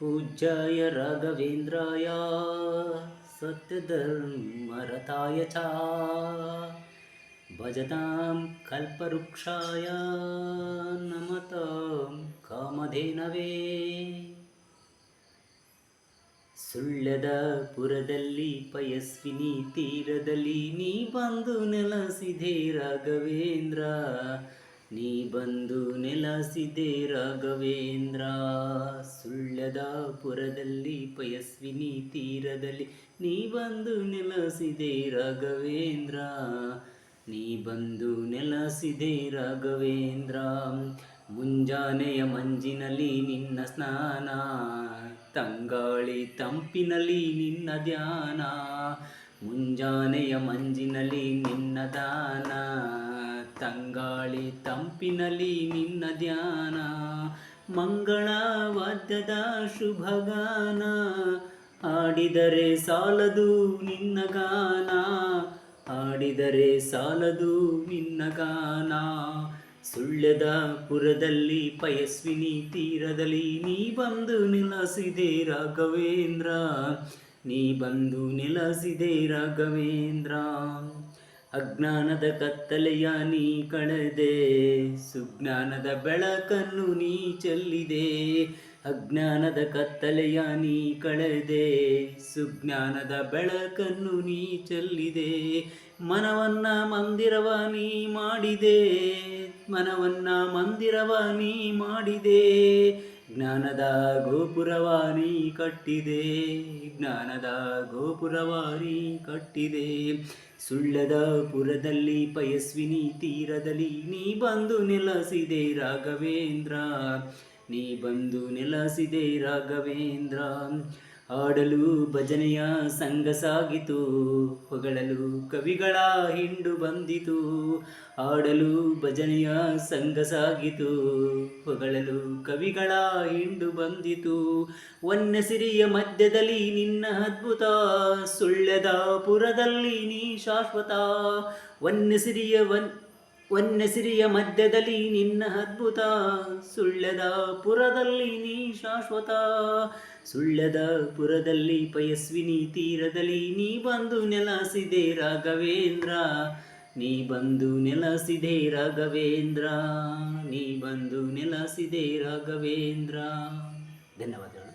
पूज्याय राघवेन्द्राय सत्यधर्मरताय च भजतां कल्पवृक्षाय नमतां ಕಾಮಧೇನವೇ ಸುಳ್ಯದ ಪುರದಲ್ಲಿ ಪಯಸ್ವಿನಿ ತೀರದಲ್ಲಿ ನೀ ಬಂದು ನೆಲೆಸಿದೆ ರಾಘವೇಂದ್ರ ನೀ ಬಂದು ನೆಲಸಿದೆ ರಾಘವೇಂದ್ರ. ಸುಳ್ಯದ ಪುರದಲ್ಲಿ ಪಯಸ್ವಿನಿ ತೀರದಲ್ಲಿ ನೀ ಬಂದು ನೆಲಸಿದೆ ರಾಘವೇಂದ್ರ. ನೀ ಬಂದು ನೆಲಸಿದೆ ರಾಘವೇಂದ್ರ. ಮುಂಜಾನೆಯ ಮಂಜಿನಲ್ಲಿ ನಿನ್ನ ಸ್ನಾನ, ತಂಗಾಳಿ ತಂಪಿನಲ್ಲಿ ನಿನ್ನ ಧ್ಯಾನ, ಮುಂಜಾನೆಯ ಮಂಜಿನಲ್ಲಿ ನಿನ್ನ ದಾನ. ತಂಗಾಳಿ ತಂಪಿನಲ್ಲಿ ನಿನ್ನ ಧ್ಯಾನ ಮಂಗಳ ವಾದ್ಯದ ಶುಭಗಾನ ಆಡಿದರೆ ಸಾಲದು ನಿನ್ನ ಗಾನ ಆಡಿದರೆ ಸಾಲದು ನಿನ್ನ ಗಾನ. ಸುಳ್ಯದ ಪುರದಲ್ಲಿ ಪಯಸ್ವಿನಿ ತೀರದಲ್ಲಿ ನೀ ಬಂದು ನೆಲಸಿದೆ ರಾಘವೇಂದ್ರ, ನೀ ಬಂದು ನೆಲಸಿದೆ ರಾಘವೇಂದ್ರ. ಅಜ್ಞಾನದ ಕತ್ತಲೆಯ ನೀ ಕಳೆದೆ, ಸುಜ್ಞಾನದ ಬೆಳಕನ್ನು ನೀ ಚೆಲ್ಲಿದೆ. ಅಜ್ಞಾನದ ಕತ್ತಲೆಯ ನೀ ಕಳೆದೆ, ಸುಜ್ಞಾನದ ಬೆಳಕನ್ನು ನೀ ಚೆಲ್ಲಿದೆ. ಮನವನ್ನ ಮಂದಿರವ ನೀ ಮಾಡಿದೆ, ಮನವನ್ನ ಮಂದಿರವ ನೀ ಮಾಡಿದೆ. ಜ್ಞಾನದ ಗೋಪುರವ ನೀ ಕಟ್ಟಿದೆ, ಜ್ಞಾನದ ಗೋಪುರವ ನೀ ಕಟ್ಟಿದೆ. ಸುಳ್ಳದ ಪುರದಲ್ಲಿ ಪಯಸ್ವಿನಿ ತೀರದಲ್ಲಿ ನೀ ಬಂದು ನೆಲೆಸಿದೆ ರಾಘವೇಂದ್ರ ನೀ ಬಂದು ನೆಲೆಸಿದೆ ರಾಘವೇಂದ್ರ. ಆಡಲು ಭಜನೆಯ ಸಂಘ ಸಾಗಿತು, ಹೊಗಳಲು ಕವಿಗಳ ಹಿಂಡು ಬಂದಿತು ಆಡಲು ಭಜನೆಯ ಸಂಘ ಸಾಗಿತು, ಹೊಗಳಲು ಕವಿಗಳ ಹಿಂಡು ಬಂದಿತು. ವನ್ಯಸಿರಿಯ ಮಧ್ಯದಲ್ಲಿ ನಿನ್ನ ಅದ್ಭುತ ಸುಳ್ಳದ ಪುರದಲ್ಲಿ ನೀ ಶಾಶ್ವತ. ವನ್ಯಸಿರಿಯ ವನ್ ವನ್ಯಸಿರಿಯ ಮಧ್ಯದಲ್ಲಿ ನಿನ್ನ ಅದ್ಭುತ, ಸುಳ್ಳದ ಪುರದಲ್ಲಿ ನೀ ಶಾಶ್ವತ, ಸುಳ್ಳದ ಪುರದಲ್ಲಿ ಪಯಸ್ವಿನಿ ತೀರದಲ್ಲಿ ನೀ ಬಂದು ನೆಲಸಿದೆ ರಾಘವೇಂದ್ರ, ನೀ ಬಂದು ನೆಲಸಿದೆ ರಾಘವೇಂದ್ರ, ನೀ ಬಂದು ನೆಲಸಿದೆ ರಾಘವೇಂದ್ರ. ಧನ್ಯವಾದಗಳು.